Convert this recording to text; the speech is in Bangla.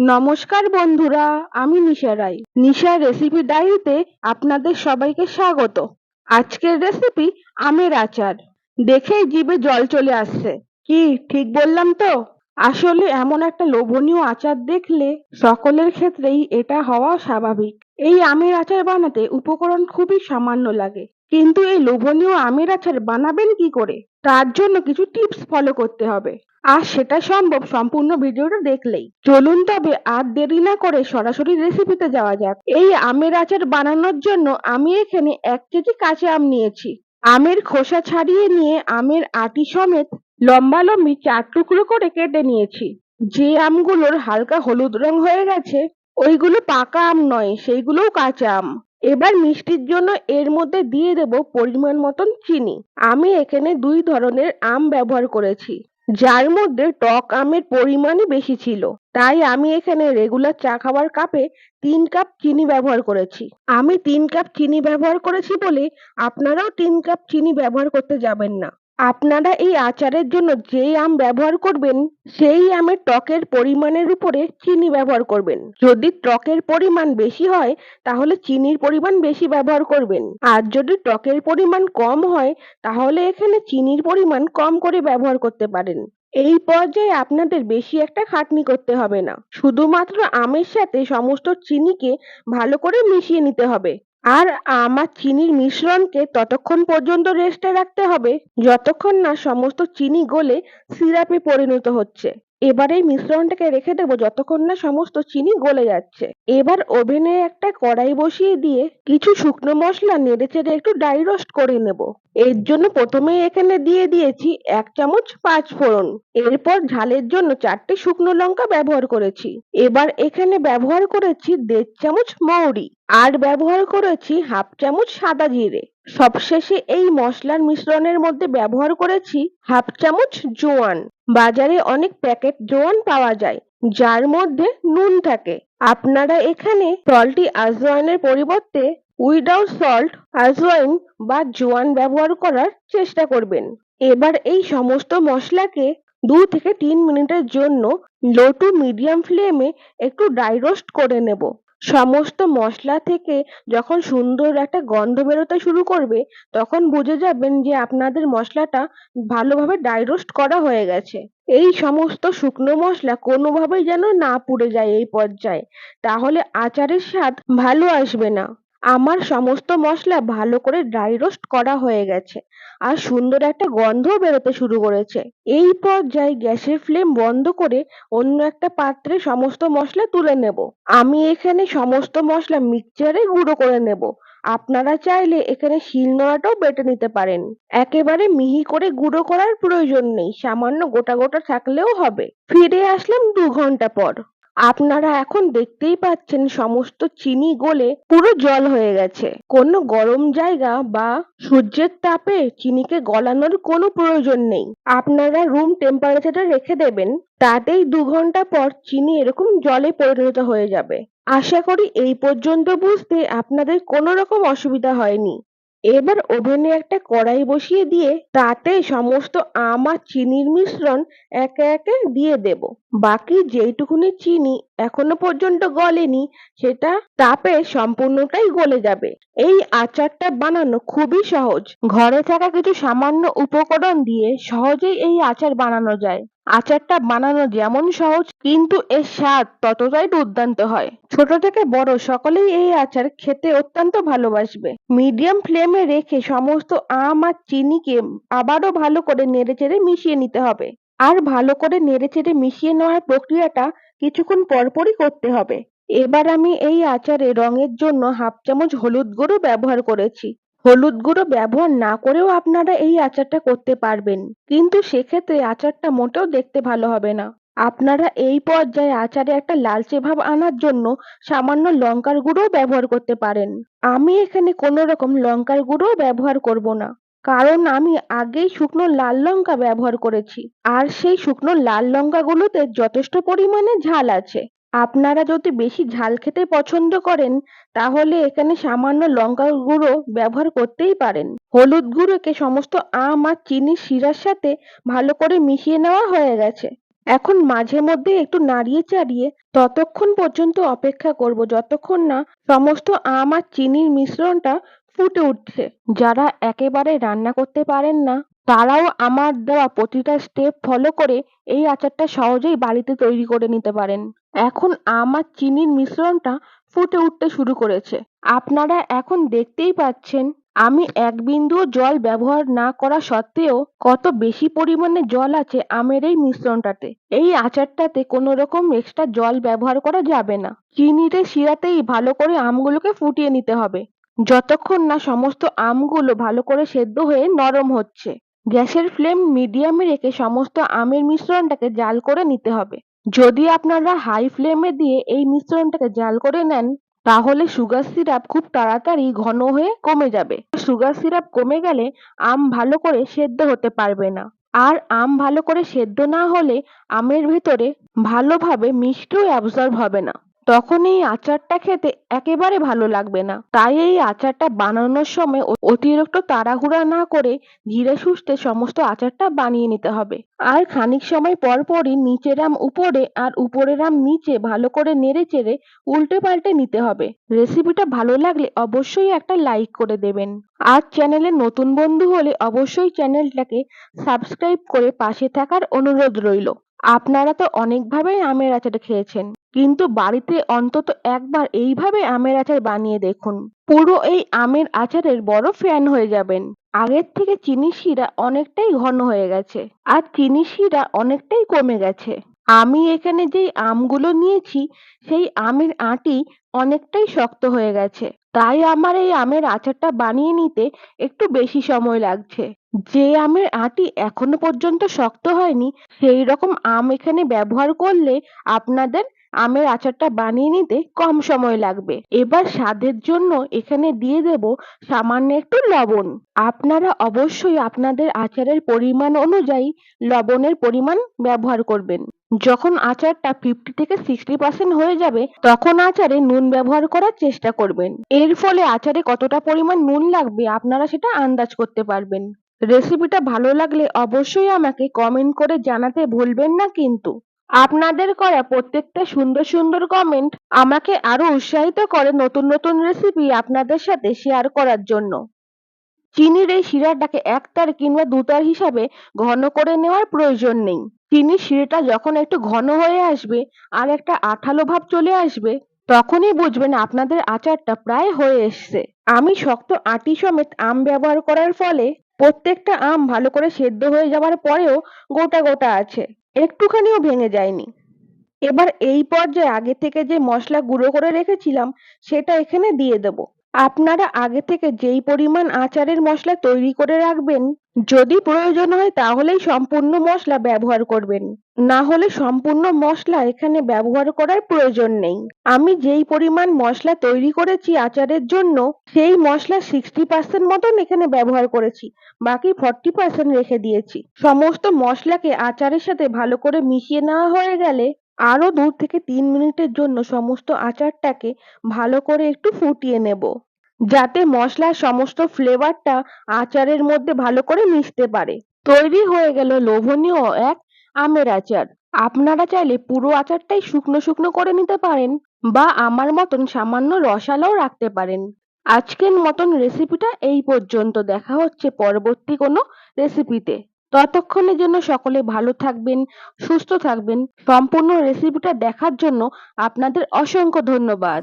নমস্কার বন্ধুরা, আমি নিশা রায়। নিশার রেসিপি ডায়েরিতে আপনাদের সবাইকে স্বাগত। আজকের রেসিপি আমের আচার। দেখেই জিভে জল চলে আসছে। কি, ঠিক বললাম তো? আসলে এমন একটা লোভনীয় আচার দেখলে সকলের ক্ষেত্রেই এটা হওয়া স্বাভাবিক। এই আমের আচার বানাতে উপকরণ খুবই সামান্য লাগে। কিন্তু এই লোভনীয় আমের আচার বানাবেন কি করে? তার জন্য কিছু টিপস ফলো করতে হবে। আর সেটা সম্ভব সম্পূর্ণ ভিডিওটা দেখলেই। চলুন তবে আর দেরি না করে সরাসরি রেসিপিতে যাওয়া যাক। এই আমের আচার বানানোর জন্য আমি এখানে এক কেজি কাঁচা আম নিয়েছি। আমের খোসা ছাড়িয়ে নিয়ে আমের আটি সমেত লম্বা লম্বি চার টুকরো করে কেটে নিয়েছি। যে আমগুলোর হালকা হলুদ রং হয়ে গেছে, ওইগুলো পাকা আম নয়, সেইগুলোও কাঁচা আম। এবার মিষ্টির জন্য এর মধ্যে দিয়ে দেব পরিমাণ মতন চিনি। আমি এখানে দুই ধরনের আম ব্যবহার করেছি। যার মধ্যে টক আমের পরিমাণই বেশি ছিল। তাই আমি এখানে রেগুলার চা খাওয়ার কাপে তিন কাপ চিনি ব্যবহার করেছি। আমি তিন কাপ চিনি ব্যবহার করেছি বলে আপনারাও তিন কাপ চিনি ব্যবহার করতে যাবেন না। আপনারা এই আচারের জন্য যেই আম ব্যবহার করবেন, সেই আমের টকের পরিমাণের উপরে চিনি ব্যবহার করবেন। যদি টকের পরিমাণ বেশি হয়, তাহলে চিনির পরিমাণ বেশি ব্যবহার করবেন। আর যদি টকের পরিমাণ কম হয়, তাহলে এখানে চিনির পরিমাণ কম করে ব্যবহার করতে পারেন। এই পর্যায়ে আপনাদের বেশি একটা খাটনি করতে হবে না। শুধুমাত্র আমের সাথে সমস্ত চিনিকে ভালো করে মিশিয়ে নিতে হবে। আর আমার চিনির মিশ্রণকে ততক্ষণ পর্যন্ত রেস্টে রাখতে হবে। যতক্ষণ না সমস্ত চিনি গলে সিরাপে পরিণত হচ্ছে। এবার এই মিশ্রণটাকে রেখে দেবো যতক্ষণ না সমস্ত চিনি গলে যাচ্ছে। এবার ওভেনে একটা কড়াই বসিয়ে দিয়ে কিছু শুকনো মশলা নেড়ে চেড়ে একটু ড্রাই রোস্ট করে নেব। এর জন্য প্রথমে এখানে দিয়ে দিয়েছি এক চামচ পাঁচ ফোড়ন। এরপর ঝালের জন্য চারটে শুকনো লঙ্কা ব্যবহার করেছি। এবার এখানে ব্যবহার করেছি দেড় চামচ মৌরি। আর ব্যবহার করেছি হাফ চামচ সাদা জিরে। সবশেষে এই মশলার মিশ্রণের মধ্যে ব্যবহার করেছি হাফ চামচ জোয়ান। বাজারে অনেক প্যাকেট জোয়ান পাওয়া যায়, যার মধ্যে নুন থাকে। আপনারা এখানে সল্টি আজওয়াইনের পরিবর্তে উইদাউট সল্ট আজওয়াইন বা জোয়ান ব্যবহার করার চেষ্টা করবেন। এবার এই সমস্ত মশলাকে দু থেকে তিন মিনিটের জন্য লো টু মিডিয়াম ফ্লেমে একটু ড্রাই রোস্ট করে নেব। সমস্ত মশলা থেকে যখন সুন্দর একটা গন্ধ বেরোতে শুরু করবে, তখন বুঝে যাবেন যে আপনাদের মশলাটা ভালোভাবে ড্রাই রোস্ট করা হয়ে গেছে। এই সমস্ত শুকনো মশলা কোনোভাবেই যেন না পুড়ে যায় এই পর্যায়ে। তাহলে আচারের স্বাদ ভালো আসবে না। আমার সমস্ত মশলা ভালো করে ড্রাই রোস্ট করা হয়ে গেছে আর সুন্দর একটা গন্ধও বেরোতে শুরু করেছে। এই পর্যায়ে গ্যাসের ফ্লেম বন্ধ করে অন্য একটা পাত্রে সমস্ত মশলা তুলে নেব। আমি এখানে সমস্ত মশলা মিক্সচারে গুঁড়ো করে নেব। আপনারা চাইলে এখানে শিলনোড়াটাও বেটে নিতে পারেন। একেবারে মিহি করে গুঁড়ো করার প্রয়োজন নেই, সামান্য গোটা গোটা থাকলেও হবে। ফিরে আসলাম দু ঘণ্টা পর। আপনারা এখন দেখতেই পাচ্ছেন সমস্ত চিনি গলে পুরো জল হয়ে গেছে। কোনো গরম জায়গা বা সূর্যের তাপে চিনিকে গলানোর কোনো প্রয়োজন নেই। আপনারা রুম টেম্পারেচারে রেখে দেবেন, তাতেই দু ঘণ্টা পর চিনি এরকম জলে পরিণত হয়ে যাবে। আশা করি এই পর্যন্ত বুঝতে আপনাদের কোনো রকম অসুবিধা হয়নি। এবার ওভেনে একটা কড়াই বসিয়ে দিয়ে তাতে সমস্ত আম আর চিনির মিশ্রণ একে একে দিয়ে দেব। বাকি যেইটুকুনি চিনি এখনও পর্যন্ত গলেনি, সেটা তাপে সম্পূর্ণটাই গলে যাবে। এই আচারটা বানানো খুবই সহজ। ঘরে থাকা কিছু সামান্য উপকরণ দিয়ে সহজেই এই আচার বানানো যায়। আচারটা বানানো যেমন সহজ, কিন্তু এর স্বাদ ততটাই দুর্দান্ত হয়। ছোট থেকে বড় সকলেই এই আচার খেতে অত্যন্ত ভালোবাসবে। মিডিয়াম ফ্লেমে রেখে সমস্ত আম আর চিনিকে আবারও ভালো করে নেড়েচেড়ে মিশিয়ে নিতে হবে। আর ভালো করে নেড়েচেড়ে মিশিয়ে নেওয়ার প্রক্রিয়াটা কিছুক্ষণ পরপরই করতে হবে। এবার আমি এই আচারে রঙের জন্য হাফ চামচ হলুদ গুঁড়ো ব্যবহার করেছি। হলুদ গুঁড়ো ব্যবহার না করেও আপনারা এই আচারটা করতে পারবেন। কিন্তু সেক্ষেত্রে আচারটা মোটেও দেখতে ভালো হবে না। আপনারা এই পর্যায়ে আচারে একটা লালচে ভাব আনার জন্য সামান্য লঙ্কার গুঁড়ো ব্যবহার করতে পারেন। আমি এখানে কোনো রকম লঙ্কার গুঁড়ো ব্যবহার করব না। কারণ আমি আগেই শুকনো লাল লঙ্কা ব্যবহার করেছি। আর সেই শুকনো লাল লঙ্কাগুলোতে যথেষ্ট পরিমাণে ঝাল আছে। আপনারা যদি বেশি ঝাল খেতে পছন্দ করেন, তাহলে এখানে সামান্য লঙ্কার গুঁড়ো ব্যবহার করতেই পারেন। হলুদ গুঁড়োকে সমস্ত আম আর চিনির শিরার সাথে ভালো করে মিশিয়ে নেওয়া হয়ে গেছে। এখন মাঝে মধ্যে একটু নাড়িয়ে চাড়িয়ে ততক্ষণ পর্যন্ত অপেক্ষা করব যতক্ষণ না সমস্ত আম আর চিনির মিশ্রণটা ফুটে উঠছে। যারা একেবারে রান্না করতে পারেন না, তারাও আমার দেওয়া প্রতিটা স্টেপ ফলো করে এই আচারটা সহজেই বাড়িতে তৈরি করে নিতে পারেন। এখন আম আর চিনির মিশ্রণটা ফুটে উঠতে শুরু করেছে। আপনারা এখন দেখতেই পাচ্ছেন, আমি এক বিন্দুও জল ব্যবহার না করা সত্ত্বেও কত বেশি পরিমাণে জল আছে আমের এই মিশ্রণটাতে। এই আচারটাতে কোনো রকম এক্সট্রা জল ব্যবহার করা যাবে না। চিনিতে শিরাতেই ভালো করে আমগুলোকে ফুটিয়ে নিতে হবে। যতক্ষণ না সমস্ত আমগুলো ভালো করে সেদ্ধ হয়ে নরম হচ্ছে, গ্যাসের ফ্লেম মিডিয়ামে রেখে সমস্ত আমের মিশ্রণটাকে জাল করে নিতে হবে। যদি আপনারা হাই ফ্লেমে দিয়ে এই মিশ্রণটাকে জাল করে নেন, তাহলে সুগার সিরাপ খুব তাড়াতাড়ি ঘন হয়ে কমে যাবে। সুগার সিরাপ কমে গেলে আম ভালো করে সেদ্ধ হতে পারবে না। আর আম ভালো করে সেদ্ধ না হলে আমের ভেতরে ভালোভাবে মিষ্টিও অ্যাবজর্ব হবে না। তখন এই আচারটা খেতে একেবারে ভালো লাগবে না। তাই এই আচারটা বানানোর সময় অতিরিক্ত তাড়াহুড়া না করে ধীরে সুস্থে সমস্ত আচারটা বানিয়ে নিতে হবে। আর খানিক সময় পর পরই নিচের আম উপরে আর উপরের আম নিচে ভালো করে নেড়ে চেড়ে উল্টে পাল্টে নিতে হবে। রেসিপিটা ভালো লাগলে অবশ্যই একটা লাইক করে দেবেন। আর চ্যানেলে নতুন বন্ধু হলে অবশ্যই চ্যানেলটাকে সাবস্ক্রাইব করে পাশে থাকার অনুরোধ রইল। আপনারা তো অনেকভাবেই আমের আচার খেয়েছেন। কিন্তু বাড়িতে অন্তত একবার এইভাবে আমের আচার বানিয়ে দেখুন। পুরো এই আমের আচারের বড় ফ্যান হয়ে যাবেন। আগের থেকে চিনি শিরা অনেকটাই ঘন হয়ে গেছে আর চিনি শিরা অনেকটাই কমে গেছে। আমি এখানে যেই আমগুলো নিয়েছি, সেই আমের আঁটি অনেকটাই শক্ত হয়ে গেছে। তাই আমার এই আমের আচারটা বানিয়ে নিতে একটু বেশি সময় লাগছে। যে আমের আঁটি এখনও পর্যন্ত শক্ত হয়নি সেই রকম আম এখানে ব্যবহার করলে আপনাদের আমের আচারটা বানিয়ে নিতে কম সময় লাগবে। এবার স্বাদের জন্য এখানে দিয়ে দেব সামান্য একটু লবণ। আপনারা অবশ্যই আপনাদের আচারের পরিমাণ অনুযায়ী লবণের পরিমাণ ব্যবহার করবেন। যখন আচারটা ফিফটি থেকে সিক্সটি পার্সেন্ট হয়ে যাবে, তখন আচারে নুন ব্যবহার করার চেষ্টা করবেন। এর ফলে আচারে কতটা পরিমাণ নুন লাগবে আপনারা সেটা আন্দাজ করতে পারবেন। রেসিপিটা ভালো লাগলে অবশ্যই আমাকে কমেন্ট করে জানাতে ভুলবেন না কিন্তু। আপনাদের করা প্রত্যেকটা সুন্দর সুন্দর কমেন্ট আমাকে আরও উৎসাহিত করে নতুন নতুন রেসিপি আপনাদের সাথে শেয়ার করার জন্য। চিনির এই শিরাটাকে একতার কিংবা দুতার হিসাবে ঘন করে নেওয়ার প্রয়োজন নেই। চিনির শিরাটা যখন একটু ঘন হয়ে আসবে আর একটা আঠালো ভাব চলে আসবে, তখনই বুঝবেন আপনাদের আচারটা প্রায় হয়ে এসছে। আমি শক্ত আটি সমেত আম ব্যবহার করার ফলে প্রত্যেকটা আম ভালো করে সেদ্ধ হয়ে যাওয়ার পরেও গোটা গোটা আছে। একটুখানিও ভেঙে যায়নি। এবার এই পর্যায়ে আগে থেকে যে মশলা গুঁড়ো করে রেখেছিলাম, সেটা এখানে দিয়ে দেব। আপনারা আগে থেকে যেই পরিমাণ আচারের মশলা তৈরি করে রাখবেন, যদি প্রয়োজন হয় তাহলেই সম্পূর্ণ মশলা ব্যবহার করবেন। না হলে সম্পূর্ণ মশলা এখানে ব্যবহার করার প্রয়োজন নেই। আমি যেই পরিমাণ মশলা তৈরি করেছি আচারের জন্য, সেই মশলা সিক্সটি পার্সেন্ট মতন এখানে ব্যবহার করেছি, বাকি ফর্টি পার্সেন্ট রেখে দিয়েছি। সমস্ত মশলাকে আচারের সাথে ভালো করে মিশিয়ে নেওয়া হয়ে গেলে, আরও দু থেকে তিন মিনিটের জন্য সমস্ত আচারটাকে ভালো করে একটু ফুটিয়ে নেব। যাতে মশলার সমস্ত ফ্লেভারটা আচারের মধ্যে ভালো করে মিশতে পারে। তৈরি হয়ে গেল লোভনীয় এক আমের আচার। আপনারা চাইলে পুরো আচারটাই শুকনো শুকনো করে নিতে পারেন বা আমার মতন সামান্য রসালাও রাখতে পারেন। আজকের মতন রেসিপিটা এই পর্যন্ত। দেখা হচ্ছে পরবর্তী কোনো রেসিপিতে ততক্ষণের জন্য সকলে ভালো থাকবেন, সুস্থ থাকবেন। সম্পূর্ণ রেসিপিটা দেখার জন্য আপনাদের অসংখ্য ধন্যবাদ।